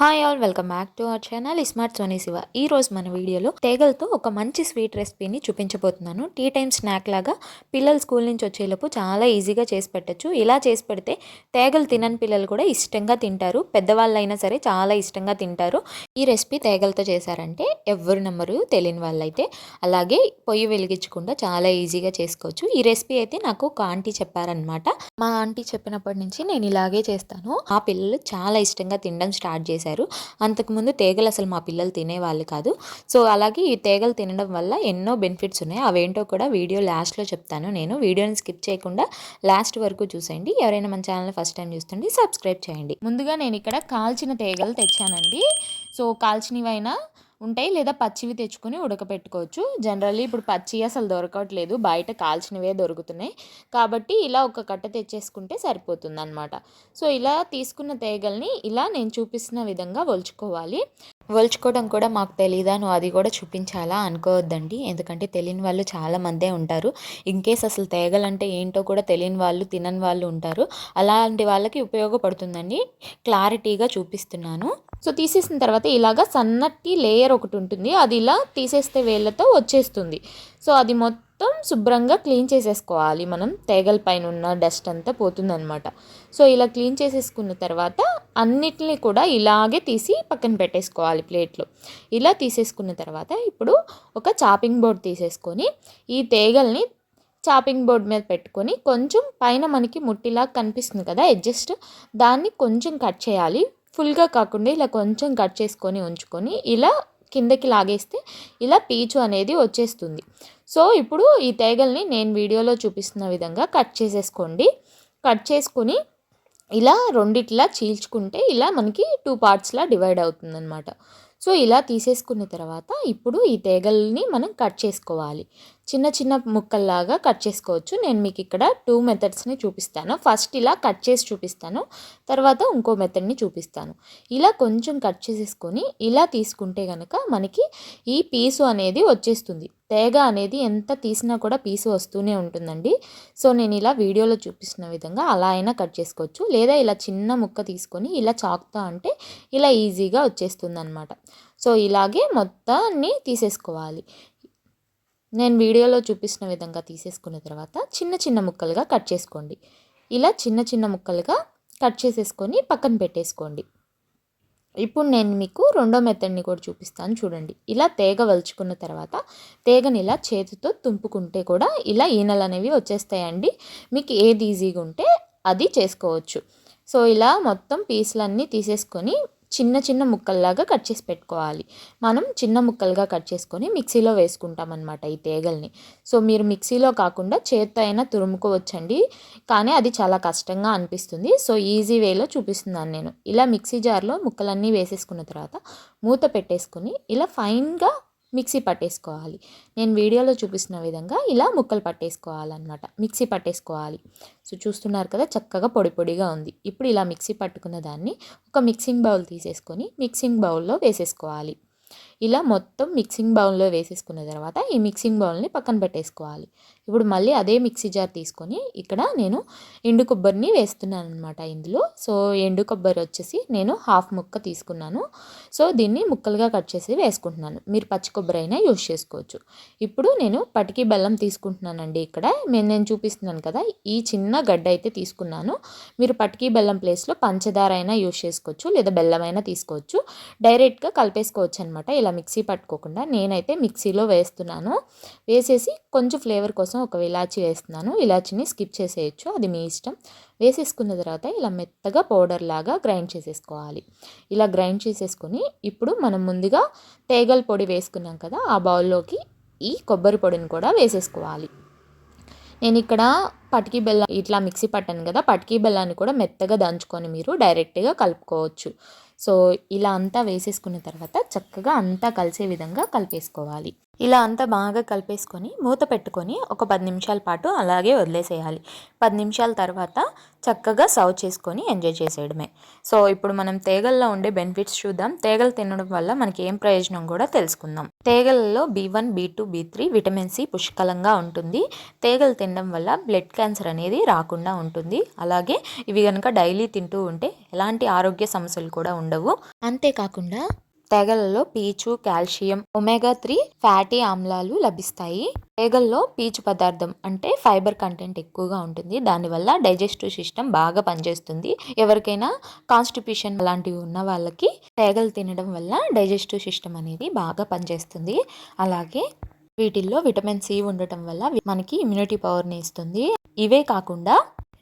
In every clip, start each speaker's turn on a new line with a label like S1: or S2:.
S1: Hi all welcome back to our channel smart Soni Shiva ఈ రోజు మన వీడియోలో తేగలతో ఒక మంచి స్వీట్ రెసిపీని చూపించబోతున్నాను. టీ టైమ్ స్నాక్ లాగా పిల్లలు స్కూల్ నుంచి వచ్చేలోపు చాలా ఈజీగా చేసి పెట్టచ్చు. ఇలా చేసి పెడితే తేగలు తినని పిల్లలు కూడా ఇష్టంగా తింటారు. పెద్దవాళ్ళైనా సరే చాలా ఇష్టంగా తింటారు. ఈ రెసిపీ తేగలతో చేశారంటే ఎవరు నెంబరు తెలియని వాళ్ళైతే. అలాగే పొయ్యి వెలిగించకుండా చాలా ఈజీగా చేసుకోవచ్చు. ఈ రెసిపీ అయితే నాకు ఒక ఆంటీ చెప్పారనమాట మా ఆంటీ చెప్పినప్పటి నుంచి నేను ఇలాగే చేస్తాను. ఆ పిల్లలు చాలా ఇష్టంగా తినడం స్టార్ట్ చేశారు. అంతకుముందు తేగలు అసలు మా పిల్లలు తినేవాళ్ళు కాదు. సో అలాగే ఈ తేగలు తినడం వల్ల ఎన్నో బెనిఫిట్స్ ఉన్నాయి. అవేంటో కూడా వీడియో లాస్ట్లో చెప్తాను నేను. వీడియోని స్కిప్ చేయకుండా లాస్ట్ వరకు చూసేయండి. ఎవరైనా మన ఛానల్ ఫస్ట్ టైం చూస్తుంటే సబ్స్క్రైబ్ చేయండి. ముందుగా నేను ఇక్కడ కాల్చిన తేగలు తెచ్చానండి. సో కాల్చినవైనా ఉంటాయి లేదా పచ్చివి తెచ్చుకొని ఉడకపెట్టుకోవచ్చు. జనరల్లీ ఇప్పుడు పచ్చి అసలు దొరకట్లేదు. బయట కాల్చినవే దొరుకుతున్నాయి. కాబట్టి ఇలా ఒక కట్ట తెచ్చేసుకుంటే సరిపోతుంది అనమాట సో ఇలా తీసుకున్న తేగల్ని ఇలా నేను చూపిస్తున్న విధంగా ఒలుచుకోవాలి ఒలుచుకోవడం కూడా మాకు తెలీదా? నువ్వు అది కూడా చూపించాలా? అనుకోవద్దండి. ఎందుకంటే తెలియని వాళ్ళు చాలా మందే ఉంటారు. ఇన్ కేస్ అసలు తేగలంటే ఏంటో కూడా తెలియని వాళ్ళు తినని వాళ్ళు ఉంటారు. అలాంటి వాళ్ళకి ఉపయోగపడుతుందండి. క్లారిటీగా చూపిస్తున్నాను. సో తీసేసిన తర్వాత ఇలాగ సన్నటి లేయర్ ఒకటి ఉంటుంది. అది ఇలా తీసేస్తే వేళ్ళతో వచ్చేస్తుంది. సో అది మొత్తం శుభ్రంగా క్లీన్ చేసేసుకోవాలి మనం. తేగల పైన ఉన్న డస్ట్ అంతా పోతుందనమాట సో ఇలా క్లీన్ చేసేసుకున్న తర్వాత అన్నిటిని కూడా ఇలాగే తీసి పక్కన పెట్టేసుకోవాలి ప్లేట్లో ఇలా తీసేసుకున్న తర్వాత ఇప్పుడు ఒక చాపింగ్ బోర్డ్ తీసేసుకొని ఈ తేగల్ని చాపింగ్ బోర్డ్ మీద పెట్టుకొని కొంచెం పైన మనకి ముట్టిలా కనిపిస్తుంది కదా అడ్జస్ట్ దాన్ని కొంచెం కట్ చేయాలి. ఫుల్గా కాకుండా ఇలా కొంచెం కట్ చేసుకొని ఉంచుకొని ఇలా కిందకి లాగేస్తే ఇలా పీచు అనేది వచ్చేస్తుంది. సో ఇప్పుడు ఈ తేగల్ని నేను వీడియోలో చూపిస్తున్న విధంగా కట్ చేసేసుకోండి. కట్ చేసుకొని ఇలా రెండిట్లా చీల్చుకుంటే ఇలా మనకి టూ పార్ట్స్లా డివైడ్ అవుతుందన్నమాట. సో ఇలా తీసేసుకున్న తర్వాత ఇప్పుడు ఈ తేగల్ని మనం కట్ చేసుకోవాలి. చిన్న చిన్న ముక్కల్లాగా కట్ చేసుకోవచ్చు. నేను మీకు ఇక్కడ టూ మెథడ్స్ని చూపిస్తాను. ఫస్ట్ ఇలా కట్ చేసి చూపిస్తాను. తర్వాత ఇంకో మెథడ్ని చూపిస్తాను. ఇలా కొంచెం కట్ చేసేసుకొని ఇలా తీసుకుంటే కనుక మనకి ఈ పీసు అనేది వచ్చేస్తుంది. తేగ అనేది ఎంత తీసినా కూడా పీసు వస్తూనే ఉంటుందండి. సో నేను ఇలా వీడియోలో చూపిస్తున్న విధంగా అలా అయినా కట్ చేసుకోవచ్చు. లేదా ఇలా చిన్న ముక్క తీసుకొని ఇలా చాకుతా అంటే ఇలా ఈజీగా వచ్చేస్తుంది అనమాట సో ఇలాగే మొత్తాన్ని తీసేసుకోవాలి. నేను వీడియోలో చూపిస్తున్న విధంగా తీసేసుకున్న తర్వాత చిన్న చిన్న ముక్కలుగా కట్ చేసుకోండి. ఇలా చిన్న చిన్న ముక్కలుగా కట్ చేసేసుకొని పక్కన పెట్టేసుకోండి. ఇప్పుడు నేను మీకు రెండో మెథడ్ని కూడా చూపిస్తాను చూడండి. ఇలా తేగ వలుచుకున్న తర్వాత తేగని ఇలా చేతితో తుంపుకుంటే కూడా ఇలా ఈనెలు అనేవి వచ్చేస్తాయండి. మీకు ఏది ఈజీగా ఉంటే అది చేసుకోవచ్చు. సో ఇలా మొత్తం పీసులన్నీ తీసేసుకొని చిన్న చిన్న ముక్కల్లాగా కట్ చేసి పెట్టుకోవాలి. మనం చిన్న ముక్కలుగా కట్ చేసుకొని మిక్సీలో వేసుకుంటాం అనమాట ఈ తేగల్ని. సో మీరు మిక్సీలో కాకుండా చేత్తో అయినా తురుముకోవచ్చండి. కానీ అది చాలా కష్టంగా అనిపిస్తుంది. సో ఈజీ వేలో చూపిస్తున్నాను నేను. ఇలా మిక్సీ జార్లో ముక్కలన్నీ వేసేసుకున్న తర్వాత మూత పెట్టేసుకుని ఇలా ఫైన్గా మిక్సీ పట్టేసుకోవాలి. నేను వీడియోలో చూపిస్తున్న విధంగా ఇలా ముక్కలు పట్టేసుకోవాలన్నమాట. మిక్సీ పట్టేసుకోవాలి. సో చూస్తున్నారు కదా చక్కగా పొడి పొడిగా ఉంది. ఇప్పుడు ఇలా మిక్సీ పట్టుకున్న దాన్ని ఒక మిక్సింగ్ బౌల్ తీసేసుకొని మిక్సింగ్ బౌల్లో వేసేసుకోవాలి. ఇలా మొత్తం మిక్సింగ్ బౌల్లో వేసేసుకున్న తర్వాత ఈ మిక్సింగ్ బౌల్ని పక్కన పెట్టేసుకోవాలి. ఇప్పుడు మళ్ళీ అదే మిక్సీ జార్ తీసుకొని ఇక్కడ నేను ఎండు కొబ్బరిని వేస్తున్నాను అనమాట ఇందులో. సో ఎండు కొబ్బరి వచ్చేసి నేను హాఫ్ ముక్క తీసుకున్నాను. సో దీన్ని ముక్కలుగా కట్ చేసి వేసుకుంటున్నాను. మీరు పచ్చి కొబ్బరి అయినా యూజ్ చేసుకోవచ్చు. ఇప్పుడు నేను పటికి బెల్లం తీసుకుంటున్నానండి ఇక్కడ. నేను చూపిస్తున్నాను కదా ఈ చిన్న గడ్డ అయితే తీసుకున్నాను. మీరు పటికి బెల్లం ప్లేస్లో పంచదార అయినా యూజ్ చేసుకోవచ్చు లేదా బెల్లం అయినా తీసుకోవచ్చు. డైరెక్ట్గా కలిపేసుకోవచ్చు అనమాట ఇలా మిక్సీ పట్టుకోకుండా నేనైతే మిక్సీలో వేస్తున్నాను. వేసేసి కొంచెం ఫ్లేవర్ కోసం ఒక ఇలాచి వేస్తున్నాను. ఇలాచిని స్కిప్ చేసేయచ్చు. అది మీ ఇష్టం. వేసేసుకున్న తర్వాత ఇలా మెత్తగా పౌడర్ లాగా గ్రైండ్ చేసేసుకోవాలి. ఇలా గ్రైండ్ చేసేసుకొని ఇప్పుడు మనం ముందుగా తేగల పొడి వేసుకున్నాం కదా ఆ బౌల్లోకి ఈ కొబ్బరి పొడిని కూడా వేసేసుకోవాలి. నేను ఇక్కడ పటికీ బెల్లం ఇట్లా మిక్సీ పట్టాను కదా పటికీ బెల్లాన్ని కూడా మెత్తగా దంచుకొని మీరు డైరెక్ట్గా కలుపుకోవచ్చు. సో ఇలా అంతా వేసేసుకున్న తర్వాత చక్కగా అంతా కలిసే విధంగా కలిపేసుకోవాలి. ఇలా అంతా బాగా కలిపేసుకొని మూత పెట్టుకొని ఒక పది నిమిషాల పాటు అలాగే వదిలేసేయాలి. పది నిమిషాల తర్వాత చక్కగా సర్వ్ చేసుకొని ఎంజాయ్ చేసేయడమే. సో ఇప్పుడు మనం తేగల్లో ఉండే బెనిఫిట్స్ చూద్దాం. తేగలు తినడం వల్ల మనకి ఏం ప్రయోజనం కూడా తెలుసుకుందాం. తేగలలో B one B two B three vitamin C పుష్కలంగా ఉంటుంది. తేగలు తినడం వల్ల బ్లడ్ క్యాన్సర్ అనేది రాకుండా ఉంటుంది. అలాగే ఇవి కనుక డైలీ తింటూ ఉంటే ఎలాంటి ఆరోగ్య సమస్యలు కూడా ఉండవు. అంతేకాకుండా తేగలలో పీచు కాల్షియం ఒమేగా త్రీ ఫ్యాటీ ఆమ్లాలు లభిస్తాయి. తేగల్లో పీచు పదార్థం అంటే ఫైబర్ కంటెంట్ ఎక్కువగా ఉంటుంది. దానివల్ల డైజెస్టివ్ సిస్టమ్ బాగా పనిచేస్తుంది. ఎవరికైనా కాన్స్టిపేషన్ లాంటివి ఉన్న వాళ్ళకి తేగలు తినడం వల్ల డైజెస్టివ్ సిస్టమ్ అనేది బాగా పనిచేస్తుంది. అలాగే వీటిల్లో విటమిన్ సి ఉండటం వల్ల మనకి ఇమ్యూనిటీ పవర్ని ఇస్తుంది. ఇవే కాకుండా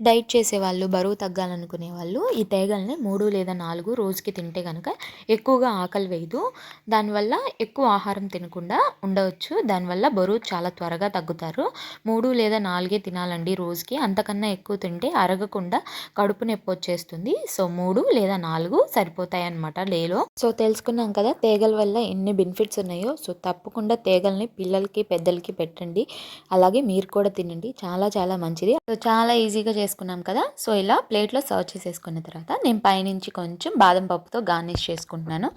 S1: డైట్ చేసే వాళ్ళు బరువు తగ్గాలనుకునే వాళ్ళు ఈ తేగల్ని మూడు లేదా నాలుగు రోజుకి తింటే కనుక ఎక్కువగా ఆకలి వేయదు. దానివల్ల ఎక్కువ ఆహారం తినకుండా ఉండవచ్చు. దానివల్ల బరువు చాలా త్వరగా తగ్గుతారు. మూడు లేదా నాలుగే తినాలండి రోజుకి. అంతకన్నా ఎక్కువ తింటే అరగకుండా కడుపు నొప్పి వచ్చేస్తుంది. సో మూడు లేదా నాలుగు సరిపోతాయి అన్నమాట లేలో. సో తెలుసుకున్నాం కదా తేగల వల్ల ఎన్ని బెనిఫిట్స్ ఉన్నాయో. సో తప్పకుండా తేగల్ని పిల్లలకి పెద్దలకి పెట్టండి. అలాగే మీరు కూడా తినండి. చాలా చాలా మంచిది. సో చాలా ఈజీగా చేసుకున్నాం కదా. సో ఇలా ప్లేట్లో సర్వ్ చేసేసుకున్న తర్వాత నేను పైనుంచి కొంచెం బాదం పప్పుతో గార్నిష్ చేసుకుంటున్నాను.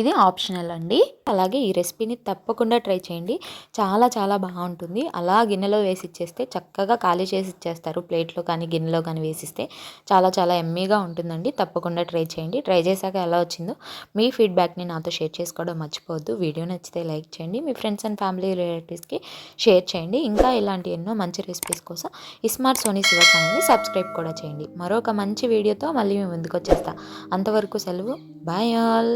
S1: ఇది ఆప్షనల్ అండి. అలాగే ఈ రెసిపీని తప్పకుండా ట్రై చేయండి. చాలా చాలా బాగుంటుంది. అలా గిన్నెలో వేసి ఇచ్చేస్తే చక్కగా ఖాళీ చేసి ఇచ్చేస్తారు. ప్లేట్లో కానీ గిన్నెలో కానీ వేసిస్తే చాలా చాలా ఎమ్మీగా ఉంటుందండి. తప్పకుండా ట్రై చేయండి. ట్రై చేశాక ఎలా వచ్చిందో మీ ఫీడ్బ్యాక్ని నాతో షేర్ చేసుకోవడం మర్చిపోవద్దు. వీడియో నచ్చితే లైక్ చేయండి. మీ ఫ్రెండ్స్ అండ్ ఫ్యామిలీ రిలేటివ్స్కి షేర్ చేయండి. ఇంకా ఇలాంటి ఎన్నో మంచి రెసిపీస్ కోసం ఇస్మార్ట్ సోనీ శివ ఛానల్ని సబ్స్క్రైబ్ కూడా చేయండి. మరొక మంచి వీడియోతో మళ్ళీ మేము ముందుకు వచ్చేస్తా అంతవరకు సెలవు. Bye all